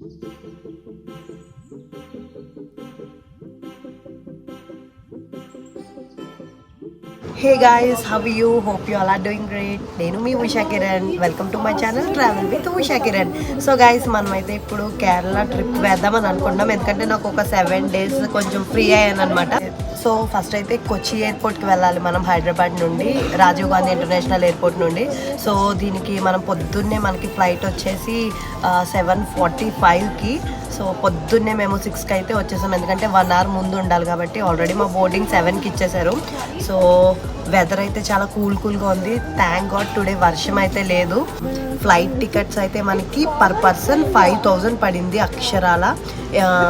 Hey guys how you hope you all are doing great నేను మీ Usha Kiran. Welcome to my channel travel with Usha Kiran. So guys మనమైతే ఇప్పుడు Kerala trip వేద్దామని అనుకున్నాం ఎందుకంటే నాకు ఒక సెవెన్ డేస్ కొంచెం ఫ్రీ అయ్యాను అనమాట సో ఫస్ట్ అయితే కొచ్చి ఎయిర్పోర్ట్కి వెళ్ళాలి మనం హైదరాబాద్ నుండి రాజీవ్ గాంధీ ఇంటర్నేషనల్ ఎయిర్పోర్ట్ నుండి. సో దీనికి మనం పొద్దున్నే మనకి ఫ్లైట్ వచ్చేసి సెవెన్ ఫార్టీ ఫైవ్కి సో పొద్దున్నే మేము సిక్స్కి అయితే వచ్చేసాం. ఎందుకంటే వన్ అవర్ ముందు ఉండాలి కాబట్టి ఆల్రెడీ మా బోర్డింగ్ సెవెన్కి ఇచ్చేసారు. సో వెదర్ అయితే చాలా కూల్ కూల్గా ఉంది. థ్యాంక్ గాడ్ టుడే వర్షం అయితే లేదు. ఫ్లైట్ టికెట్స్ అయితే మనకి పర్ పర్సన్ ఫైవ్ థౌజండ్ పడింది అక్షరాల.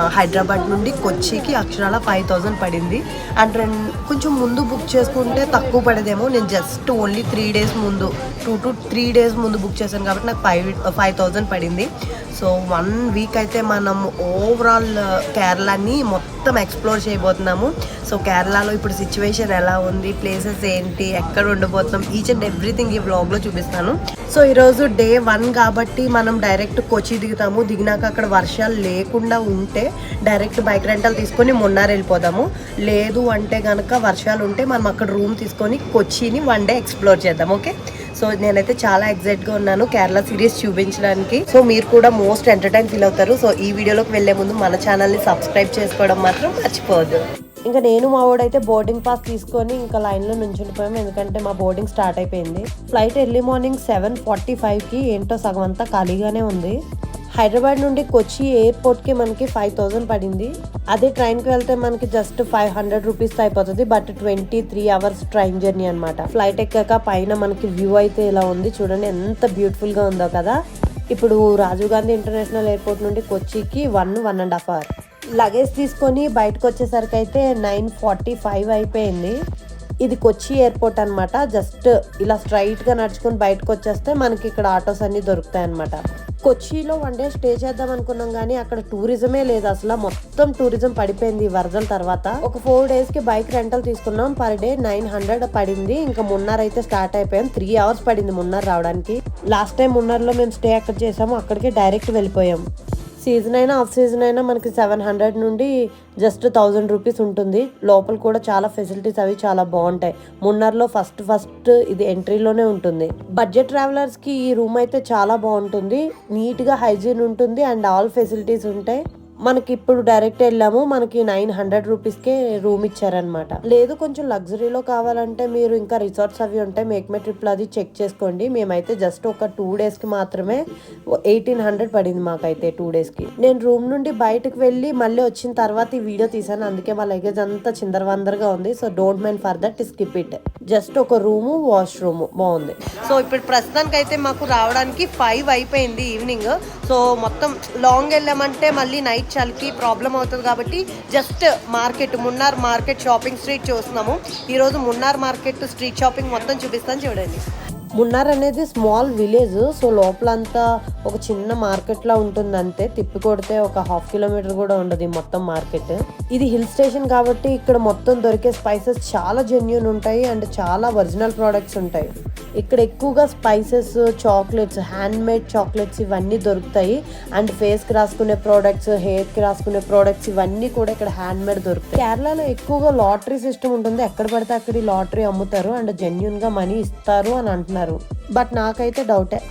హైదరాబాద్ నుండి కొచ్చికి అక్షరాల ఫైవ్ థౌజండ్ పడింది. అండ్ రెం- కొంచెం ముందు బుక్ చేసుకుంటే తక్కువ పడేదేమో. నేను జస్ట్ ఓన్లీ త్రీ డేస్ ముందు టూ టు త్రీ డేస్ ముందు బుక్ చేశాను కాబట్టి నాకు ఫైవ్ ఫైవ్ థౌజండ్ పడింది. సో వన్ వీక్ అయితే మనం ఓవరాల్ కేరళని మొత్తం ఎక్స్ప్లోర్ చేయబోతున్నాము. సో కేరళలో ఇప్పుడు సిచ్యువేషన్ ఎలా ఉంది? ప్లేసెస్ ఏంటి ఎక్కడ ఉండబోతున్నాం ఈచ్ అండ్ ఎవ్రీథింగ్ ఈ వ్లాగ్లో చూపిస్తాను. సో ఈరోజు డే వన్ కాబట్టి మనం డైరెక్ట్ కొచ్చి దిగుతాము. దిగినాక అక్కడ వర్షాలు లేకుండా ఉంటే డైరెక్ట్ బైక్ రెంటల్ తీసుకొని మొన్నారు వెళ్ళిపోదాము. లేదు అంటే కనుక వర్షాలు ఉంటే మనం అక్కడ రూమ్ తీసుకొని కొచ్చిని వన్ డే ఎక్స్ప్లోర్ చేద్దాం ఓకే సో నేనైతే చాలా ఎగ్జైట్గా ఉన్నాను కేరళ సిరీస్ చూపించడానికి. సో మీరు కూడా మోస్ట్ ఎంటర్టైన్ ఫీల్ అవుతారు. సో ఈ వీడియోలోకి వెళ్ళే ముందు మన ఛానల్ని సబ్స్క్రైబ్ చేసుకోవడం మాత్రం మర్చిపోవద్దు. ఇంకా నేను మా వాడైతే బోర్డింగ్ పాస్ తీసుకొని ఇంకా లైన్లో నుంచుండిపోయాము ఎందుకంటే మా బోర్డింగ్ స్టార్ట్ అయిపోయింది. Flight early morning seven forty ఫైవ్కి ఏంటో సగం అంతా ఖాళీగానే ఉంది. హైదరాబాద్ నుండి కొచ్చి ఎయిర్పోర్ట్కి మనకి ఫైవ్ థౌజండ్ పడింది. అదే ట్రైన్కి వెళ్తే మనకి జస్ట్ ఫైవ్ హండ్రెడ్ రూపీస్ అయిపోతుంది. But twenty three hours train journey అనమాట ఫ్లైట్ ఎక్కాక పైన మనకి వ్యూ అయితే ఇలా ఉంది. చూడండి ఎంత బ్యూటిఫుల్గా ఉందో కదా. ఇప్పుడు రాజీవ్ గాంధీ ఇంటర్నేషనల్ ఎయిర్పోర్ట్ నుండి కొచ్చికి one one and half hour luggage తీసుకొని బయటకు వచ్చేసరికి అయితే నైన్ ఫార్టీ ఫైవ్ అయిపోయింది. ఇది కొచ్చి ఎయిర్పోర్ట్ అనమాట జస్ట్ ఇలా స్ట్రైట్గా నడుచుకొని బయటకు వచ్చేస్తే మనకి ఇక్కడ ఆటోస్ అన్నీ దొరుకుతాయి అనమాట కొచ్చిలో వన్ డే స్టే చేద్దాం అనుకున్నాం కానీ అక్కడ టూరిజమే లేదు అసలు. మొత్తం టూరిజం పడిపోయింది ఈ వరదల తర్వాత. ఒక ఫోర్ డేస్కి బైక్ రెంటల్ తీసుకున్నాం. పర్ డే నైన్ హండ్రెడ్ పడింది. ఇంకా మున్నార్ అయితే స్టార్ట్ అయిపోయాం. త్రీ అవర్స్ పడింది మున్నార్ రావడానికి. లాస్ట్ టైం మున్నర్లో మేము స్టే అక్కడ చేసాము. అక్కడికి డైరెక్ట్ వెళ్ళిపోయాం. సీజన్ అయినా ఆఫ్ సీజన్ అయినా మనకి సెవెన్ హండ్రెడ్ నుండి జస్ట్ థౌజండ్ రూపీస్ ఉంటుంది. లోపల కూడా చాలా ఫెసిలిటీస్ అవి చాలా బాగుంటాయి. మున్నార్లో ఫస్ట్ ఫస్ట్ ఇది ఎంట్రీలోనే ఉంటుంది. బడ్జెట్ ట్రావెలర్స్కి ఈ రూమ్ అయితే చాలా బాగుంటుంది. నీట్గా హైజీన్ ఉంటుంది అండ్ ఆల్ ఫెసిలిటీస్ ఉంటాయి. మనకి ఇప్పుడు డైరెక్ట్ వెళ్ళాము మనకి నైన్ హండ్రెడ్ రూపీస్కే రూమ్ ఇచ్చారనమాట లేదు కొంచెం లగ్జరీలో కావాలంటే మీరు ఇంకా రిసార్ట్స్ అవి ఉంటాయి మేక్మే ట్రిప్లో అది చెక్ చేసుకోండి. మేమైతే జస్ట్ ఒక టూ డేస్కి మాత్రమే ఎయిటీన్ హండ్రెడ్ పడింది మాకైతే టూ డేస్కి నేను రూమ్ నుండి బయటకు వెళ్ళి మళ్ళీ వచ్చిన తర్వాత ఈ వీడియో తీసాను అందుకే మా లగేజ్ అంతా చిందరవందరగా ఉంది. So don't mind for that skip it just ఒక రూము వాష్రూమ్ బాగుంది. సో ఇప్పుడు ప్రస్తుతానికి అయితే మాకు రావడానికి ఫైవ్ అయిపోయింది ఈవినింగ్ సో మొత్తం లాంగ్ వెళ్ళామంటే మళ్ళీ నైట్ చలికి ప్రాబ్లం అవుతుంది కాబట్టి just market Munnar market shopping street చూస్తున్నాము. ఈరోజు మున్నార్ మార్కెట్ స్ట్రీట్ షాపింగ్ మొత్తం చూపిస్తాను చూడండి. మున్నార్ అనేది స్మాల్ విలేజ్ సో లోపలంతా ఒక చిన్న మార్కెట్లా ఉంటుంది అంతే. తిప్పి కొడితే ఒక హాఫ్ కిలోమీటర్ కూడా ఉండదు ఈ మొత్తం మార్కెట్. ఇది హిల్ స్టేషన్ కాబట్టి ఇక్కడ మొత్తం దొరికే స్పైసెస్ చాలా జెన్యున్ ఉంటాయి అండ్ చాలా ఒరిజినల్ ప్రోడక్ట్స్ ఉంటాయి. ఇక్కడ ఎక్కువగా spices chocolates hand made chocolates ఇవన్నీ దొరుకుతాయి. అండ్ ఫేస్కి రాసుకునే ప్రోడక్ట్స్ హెయిర్కి రాసుకునే ప్రోడక్ట్స్ ఇవన్నీ కూడా ఇక్కడ హ్యాండ్ మేడ్ దొరుకుతాయి. కేరళలో ఎక్కువగా లాటరీ సిస్టమ్ ఉంటుంది. ఎక్కడ పడితే అక్కడ ఈ లాటరీ అమ్ముతారు అండ్ జెన్యున్గా మనీ ఇస్తారు అని అంటున్నారు. బట్ నాకైతే డౌటే.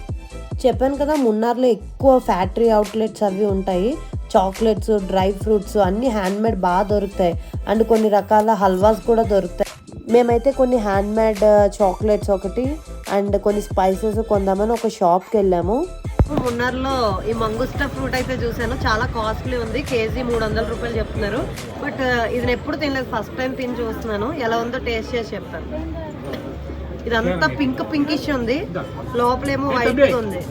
చెప్పాను కదా మున్నార్లో ఎక్కువ ఫ్యాక్టరీ అవుట్లెట్స్ అవి ఉంటాయి. చాక్లెట్స్ డ్రై ఫ్రూట్స్ అన్ని హ్యాండ్ మేడ్ బాగా దొరుకుతాయి. అండ్ కొన్ని రకాల హల్వాస్ కూడా దొరుకుతాయి. మేమైతే కొన్ని హ్యాండ్ మేడ్ చాక్లెట్స్ ఒకటి అండ్ కొన్ని స్పైసెస్ కొందామని ఒక షాప్కి వెళ్ళాము. మున్నార్లో ఈ మంగుస్టా ఫ్రూట్ అయితే చూసాను చాలా కాస్ట్లీ ఉంది. కేజీ మూడు వందల రూపాయలు చెప్తున్నారు. బట్ ఇది ఎప్పుడు తినలేదు. ఫస్ట్ టైం తిని చూస్తున్నాను. ఎలా ఉందో టేస్ట్ చేసి చెప్తాను. ఇదంతా పింక్ పింకిష్ ఉంది. లోపలేమో వైట్ ఉంది.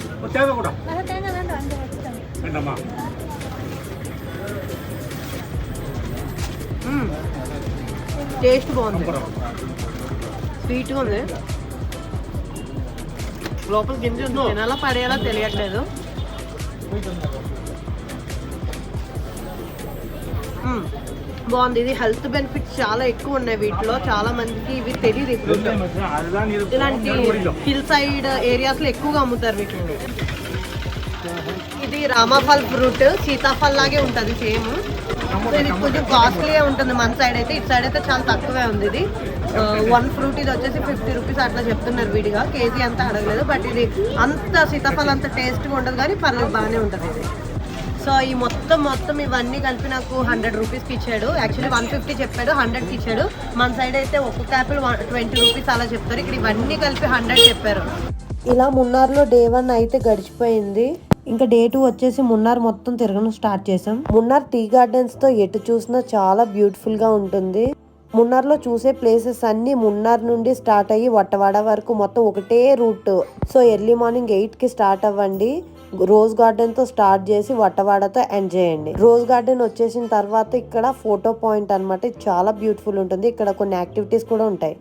టేస్ట్ బాగుంది. స్వీట్గా ఉంది. లోపల గింజ ఉంది తినాలా పడేయాలా తెలియట్లేదు. మ్మ్. బాగుంది. ఇది హెల్త్ బెనిఫిట్స్ చాలా ఎక్కువ ఉన్నాయి వీటిలో. చాలా మందికి ఇవి తెలియదు ఇప్పుడు. ఇలాంటి హిల్ సైడ్ ఏరియాస్లో ఎక్కువగా అమ్ముతారు వీటిని. ఇది రామాఫల్ ఫ్రూట్ సీతాఫల్ లాగే ఉంటుంది సేమ్ ఇది కొంచెం కాస్ట్లీగా ఉంటుంది మన సైడ్ అయితే. ఇటు సైడ్ అయితే చాలా తక్కువే ఉంది ఇది. వన్ ఫ్రూట్ ఇది వచ్చేసి ఫిఫ్టీ రూపీస్ అట్లా చెప్తున్నారు విడిగా. కేజీ అంతా అడగలేదు. బట్ ఇది అంత సీతాఫలం అంత టేస్ట్గా ఉండదు కానీ పర్లేదు బాగానే ఉంటుంది ఇది. సో ఈ మొత్తం మొత్తం ఇవన్నీ కలిపి నాకు హండ్రెడ్ రూపీస్కి ఇచ్చాడు. యాక్చువల్లీ వన్ ఫిఫ్టీ చెప్పాడు హండ్రెడ్కి ఇచ్చాడు. మన సైడ్ అయితే ఒక్కొక్క యాపిల్ ట్వంటీ రూపీస్ అలా చెప్తారు. ఇక్కడ ఇవన్నీ కలిపి హండ్రెడ్ చెప్పారు. ఇలా మున్నార్లో డే వన్ అయితే గడిచిపోయింది. ఇంకా డే టూ వచ్చేసి మున్నార్ మొత్తం తిరగడం స్టార్ట్ చేసాం. మున్నార్ టీ గార్డెన్స్తో ఎటు చూసినా చాలా బ్యూటిఫుల్గా ఉంటుంది. మున్నార్లో చూసే ప్లేసెస్ అన్ని మున్నార్ నుండి స్టార్ట్ అయ్యి వట్టవాడ వరకు మొత్తం ఒకటే రూట్. సో ఎర్లీ మార్నింగ్ ఎయిట్కి స్టార్ట్ అవ్వండి. రోజ్ గార్డెన్తో స్టార్ట్ చేసి వట్టవాడతో ఎండ్ చేయండి. రోజ్ గార్డెన్ వచ్చేసిన తర్వాత ఇక్కడ ఫోటో పాయింట్ అన్నమాట. చాలా బ్యూటిఫుల్ ఉంటుంది. ఇక్కడ కొన్ని యాక్టివిటీస్ కూడా ఉంటాయి.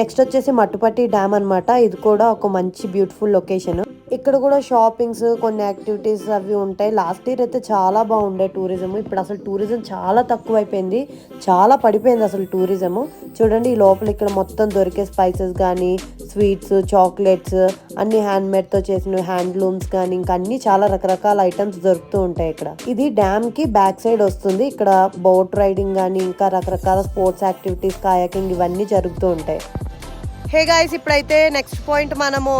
నెక్స్ట్ వచ్చేసి మట్టుపట్టి డ్యామ్ అన్నమాట. ఇది కూడా ఒక మంచి బ్యూటిఫుల్ లొకేషన్ ఇక్కడ కూడా షాపింగ్స్ కొన్ని యాక్టివిటీస్ అవి ఉంటాయి. లాస్ట్ ఇయర్ అయితే చాలా బాగుండే టూరిజం ఇప్పుడు అసలు టూరిజం చాలా తక్కువ అయిపోయింది చాలా పడిపోయింది అసలు టూరిజం చూడండి ఈ లోపల ఇక్కడ మొత్తం దొరికే స్పైసెస్ కానీ స్వీట్స్ చాక్లెట్స్ అన్ని హ్యాండ్ మేడ్తో చేసిన హ్యాండ్లూమ్స్ కానీ ఇంకా అన్ని చాలా రకరకాల ఐటమ్స్ దొరుకుతూ ఉంటాయి ఇక్కడ. ఇది డ్యామ్కి బ్యాక్ సైడ్ వస్తుంది. ఇక్కడ బోట్ రైడింగ్ కానీ ఇంకా రకరకాల స్పోర్ట్స్ యాక్టివిటీస్ కాయాకింగ్ ఇవన్నీ జరుగుతూ ఉంటాయి. హే గాయస్ ఇప్పుడైతే నెక్స్ట్ పాయింట్ మనము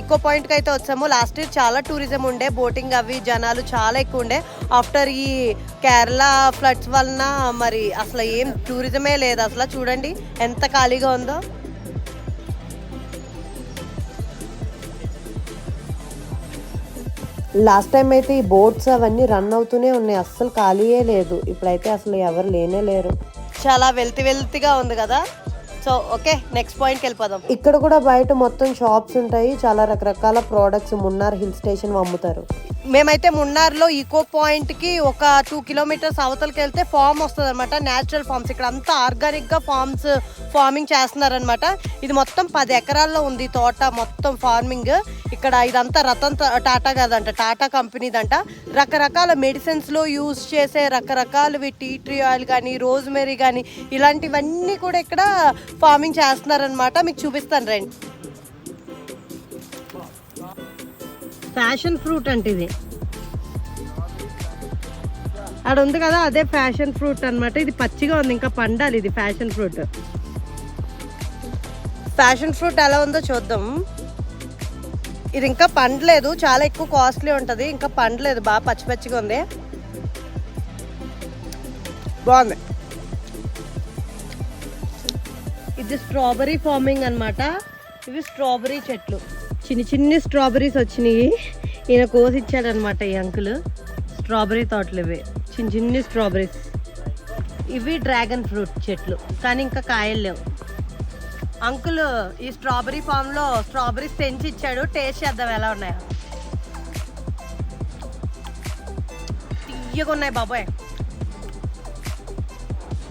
ఇంకో పాయింట్కి అయితే వచ్చాము. లాస్ట్ ఇయర్ చాలా టూరిజం ఉండే బోటింగ్ అవి జనాలు చాలా ఎక్కువ ఉండే. ఆఫ్టర్ ఈ కేరళ ఫ్లడ్స్ వలన మరి అసలు ఏం టూరిజమే లేదు. అసలు చూడండి ఎంత ఖాళీగా ఉందో. లాస్ట్ టైం అయితే ఈ బోట్స్ అవన్నీ రన్ అవుతూనే ఉన్నాయి. అస్సలు ఖాళీయే లేదు. ఇప్పుడైతే అసలు ఎవరు లేనే లేరు. చాలా వెల్తి వెల్తిగా ఉంది కదా. సో ఓకే నెక్స్ట్ పాయింట్కి వెళ్ళిపోదాం. ఇక్కడ కూడా బయట మొత్తం షాప్స్ ఉంటాయి. చాలా రకరకాల ప్రోడక్ట్స్ మున్నార్ హిల్ స్టేషన్ అమ్ముతారు. మేమైతే మున్నార్లో ఈకో పాయింట్కి ఒక టూ కిలోమీటర్స్ అవతలకి వెళ్తే ఫామ్ వస్తుంది అనమాట న్యాచురల్ ఫార్మ్స్ ఇక్కడ అంతా ఆర్గానిక్గా ఫార్మ్స్ ఫార్మింగ్ చేస్తున్నారనమాట ఇది మొత్తం పది ఎకరాల్లో ఉంది తోట మొత్తం ఫార్మింగ్ ఇక్కడ ఇదంతా రతన్ టాటా కాదంట టాటా కంపెనీదంట. రకరకాల మెడిసిన్స్లో యూజ్ చేసే రకరకాలవి టీ ట్రీ ఆయిల్ కానీ రోజ్మెరీ కానీ ఇలాంటివన్నీ కూడా ఇక్కడ ఫార్మింగ్ చేస్తున్నారనమాట మీకు చూపిస్తాను రండి. ఫ్యాషన్ ఫ్రూట్ అంటే ఇది. ఆడ ఉంది కదా అదే ఫ్యాషన్ ఫ్రూట్ అన్నమాట. ఇది పచ్చిగా ఉంది ఇంకా పండాలి ఇది ఫ్యాషన్ ఫ్రూట్ ఫ్యాషన్ ఫ్రూట్ ఎలా ఉందో చూద్దాం. ఇది ఇంకా పండలేదు చాలా ఎక్కువ కాస్ట్లీ ఉంటుంది ఇంకా పండలేదు బాగా పచ్చి పచ్చిగా ఉంది. బాగుంది. ఇది స్ట్రాబెరీ ఫార్మింగ్ అనమాట ఇవి స్ట్రాబెరీ చెట్లు. చిన్ని చిన్ని స్ట్రాబెరీస్ వచ్చినాయి. ఈయన కోసి ఇచ్చాడనమాట ఈ అంకుల్. స్ట్రాబెరీ తోటలు ఇవి. చిన్ని చిన్ని స్ట్రాబెరీస్ ఇవి డ్రాగన్ ఫ్రూట్ చెట్లు. కానీ ఇంకా కాయలు లేవు. అంకుల్ ఈ స్ట్రాబెరీ ఫామ్లో స్ట్రాబెరీస్ తెంచి ఇచ్చాడు టేస్ట్ చేద్దాం ఎలా ఉన్నాయో. తీయగా ఉన్నాయి బాబాయ్.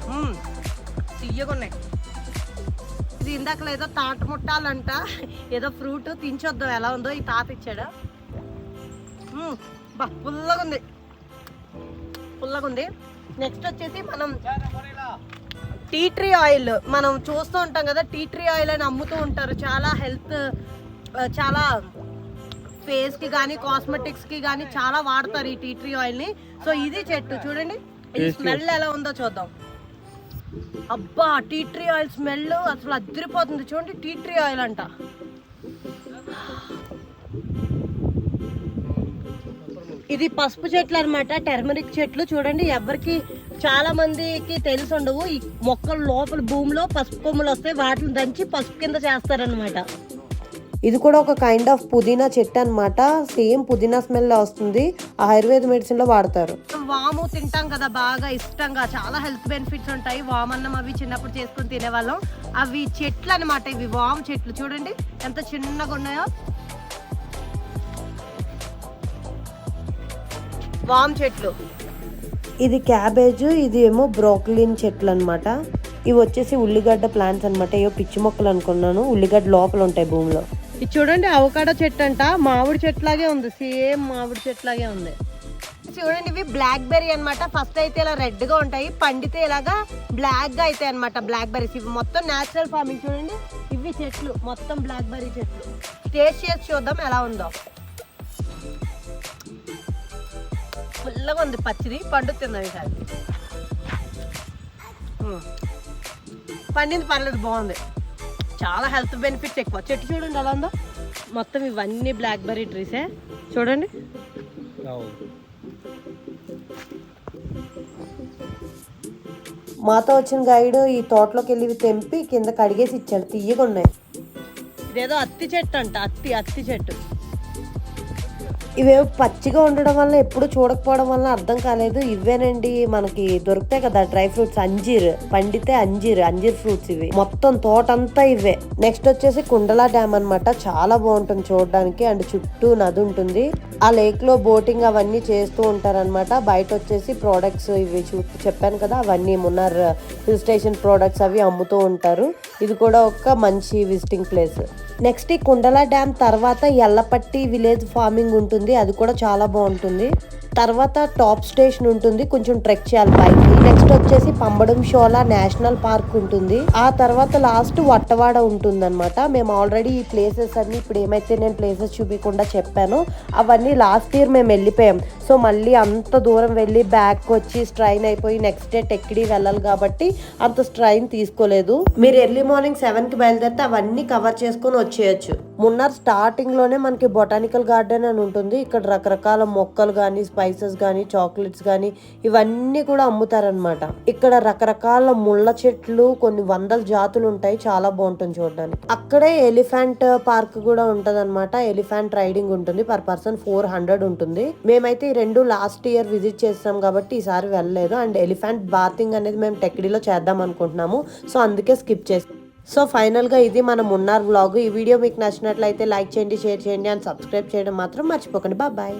మ్మ్. తీయగా ఉన్నాయి. ఇది ఇందాక ఏదో తాట ముట్టాలంట. ఏదో ఫ్రూట్ తినచొద్దాం ఎలా ఉందో ఈ తాత ఇచ్చాడు. బా పుల్లగా ఉంది పుల్లగా ఉంది నెక్స్ట్ వచ్చేసి మనం టీ ట్రీ ఆయిల్ మనం చూస్తూ ఉంటాం కదా టీ ట్రీ ఆయిల్ అని అమ్ముతూ ఉంటారు. చాలా హెల్త్ చాలా ఫేస్కి కానీ కాస్మెటిక్స్కి కానీ చాలా వాడతారు ఈ టీ ట్రీ ఆయిల్ని. సో ఇది చెట్టు చూడండి. ఈ స్మెల్ ఎలా ఉందో చూద్దాం. అబ్బా టీ ట్రీ ఆయిల్ స్మెల్ అసలు అదిరిపోతుంది. చూడండి టీ ట్రీ ఆయిల్ అంట. ఇది పసుపు చెట్లు అన్నమాట టర్మరిక్ చెట్లు. చూడండి ఎవరికి చాలా మందికి తెలిసి ఉండవు. ఈ మొక్కల లోపల భూమిలో పసుపు కొమ్ములు వస్తాయి వాటిని దంచి పసుపు కింద చేస్తారనమాట ఇది కూడా ఒక కైండ్ ఆఫ్ పుదీనా చెట్టు అన్నమాట. సేమ్ పుదీనా స్మెల్ వస్తుంది. ఆయుర్వేద మెడిసిన్లో వాడతారు. వాము తింటాం కదా బాగా ఇష్టంగా. చాలా హెల్త్ బెనిఫిట్స్ ఉంటాయి. వామన్నం అవి చిన్నప్పుడు చేసుకుని తినేవాళ్ళం. అవి చెట్లు అన్నమాట ఇవి వాము చెట్లు. చూడండి ఎంత చిన్నగా ఉన్నాయో. వామ్ చెట్లు. ఇది క్యాబేజ్ ఇది ఏమో బ్రోకలిన్ చెట్లు అన్నమాట. ఇవి వచ్చేసి ఉల్లిగడ్డ ప్లాంట్స్ అన్నమాట. ఏవో పిచ్చి మొక్కలు అనుకున్నాను. ఉల్లిగడ్డ లోపల ఉంటాయి భూమిలో. ఇది చూడండి అవకాడో చెట్టు అంట. మామిడి చెట్లాగే ఉంది. సేమ్ మామిడి చెట్లాగే ఉంది. చూడండి ఇవి బ్లాక్ బెర్రీ అనమాట ఫస్ట్ అయితే ఇలా రెడ్గా ఉంటాయి. పండితే ఇలాగా బ్లాక్గా అవుతాయి అనమాట బ్లాక్ బెర్రీస్ ఇవి మొత్తం నేచురల్ ఫార్మింగ్ చూడండి. ఇవి చెట్లు. మొత్తం బ్లాక్ బెర్రీ చెట్లు. టేస్ట్ చేసి చూద్దాం ఎలా ఉందో. పుల్లగా ఉంది పచ్చిది ఈసారి మ్మ్. పండింది పర్లేదు బాగుంది. చాలా హెల్త్ బెనిఫిట్స్ ఎక్కువ. చెట్టు చూడండి ఎలా ఉందో మొత్తం ఇవన్నీ బ్లాక్బెర్రీ ట్రీసే చూడండి. మాతో వచ్చిన గైడ్ ఈ తోటలోకి వెళ్ళి తెంపి కింద కడిగేసి ఇచ్చాడు. తీయగా ఉన్నాయి. ఇదేదో అత్తి చెట్టు అంట అత్తి అత్తి చెట్టు. ఇవేవి పచ్చిగా ఉండడం వల్ల ఎప్పుడు చూడకపోవడం వల్ల అర్థం కాలేదు. ఇవేనండి మనకి దొరుకుతాయి కదా డ్రై ఫ్రూట్స్. అంజీర్ పండితే అంజీర్ అంజీర్ ఫ్రూట్స్ ఇవి. మొత్తం తోటంతా ఇవే. నెక్స్ట్ వచ్చేసి కుండలా డ్యామ్ అన్నమాట. చాలా బాగుంటుంది చూడడానికి. అండ్ చుట్టూ నది ఉంటుంది. ఆ లేక్లో బోటింగ్ అవన్నీ చేస్తూ ఉంటారనమాట బయట వచ్చేసి ప్రోడక్ట్స్ ఇవి చూ చెప్పాను కదా అవన్నీ మున్నార్ హిల్ స్టేషన్ ప్రోడక్ట్స్ అవి అమ్ముతూ ఉంటారు. ఇది కూడా ఒక మంచి విజిటింగ్ ప్లేస్. నెక్స్ట్ ఈ కుండల డ్యామ్ తర్వాత ఎల్లపట్టి విలేజ్ ఫార్మింగ్ ఉంటుంది అది కూడా చాలా బాగుంటుంది. తర్వాత టాప్ స్టేషన్ ఉంటుంది కొంచెం ట్రెక్ చేయాలి పైకి. నెక్స్ట్ వచ్చేసి పంబడం షోలా నేషనల్ పార్క్ ఉంటుంది. ఆ తర్వాత లాస్ట్ వట్టవాడ ఉంటుంది అనమాట మేము ఆల్రెడీ ఈ ప్లేసెస్ అన్ని ఇప్పుడు ఏమైతే నేను ప్లేసెస్ చూపించకుండా చెప్పాను అవన్నీ లాస్ట్ ఇయర్ మేము వెళ్ళిపోయాం. సో మళ్ళీ అంత దూరం వెళ్ళి బ్యాక్ వచ్చి స్ట్రైన్ అయిపోయి నెక్స్ట్ డే టెక్కిడి వెళ్ళాలి కాబట్టి అంత స్ట్రైన్ తీసుకోలేదు. మీరు ఎర్లీ మార్నింగ్ సెవెన్కి బయలుదేరితే అవన్నీ కవర్ చేసుకొని వచ్చేయచ్చు. మున్నార్ స్టార్టింగ్లోనే మనకి బొటానికల్ గార్డెన్ అని ఉంటుంది. ఇక్కడ రకరకాల మొక్కలు కానీ స్పైసెస్ కానీ చాక్లెట్స్ కానీ ఇవన్నీ కూడా అమ్ముతారనమాట ఇక్కడ రకరకాల ముళ్ళ చెట్లు కొన్ని వందల జాతులు ఉంటాయి. చాలా బాగుంటుంది చూడడానికి. అక్కడే ఎలిఫెంట్ పార్క్ కూడా ఉంటది అనమాట ఎలిఫెంట్ రైడింగ్ ఉంటుంది. పర్ పర్సన్ ఫోర్ హండ్రెడ్ ఉంటుంది. మేమైతే ఈ రెండు లాస్ట్ ఇయర్ విజిట్ చేస్తాం కాబట్టి ఈసారి వెళ్ళలేదు. అండ్ ఎలిఫెంట్ బాతింగ్ అనేది మేము టెక్డీలో చేద్దాం అనుకుంటున్నాము. సో అందుకే స్కిప్ చేస్తాం సో ఫైనల్గా ఇది మనం ఉన్నారు వ్లాగ్. ఈ వీడియో మీకు నచ్చినట్లయితే లైక్ చేయండి షేర్ చేయండి అండ్ సబ్స్క్రైబ్ చేయడం మాత్రం మర్చిపోకండి. బాయ్.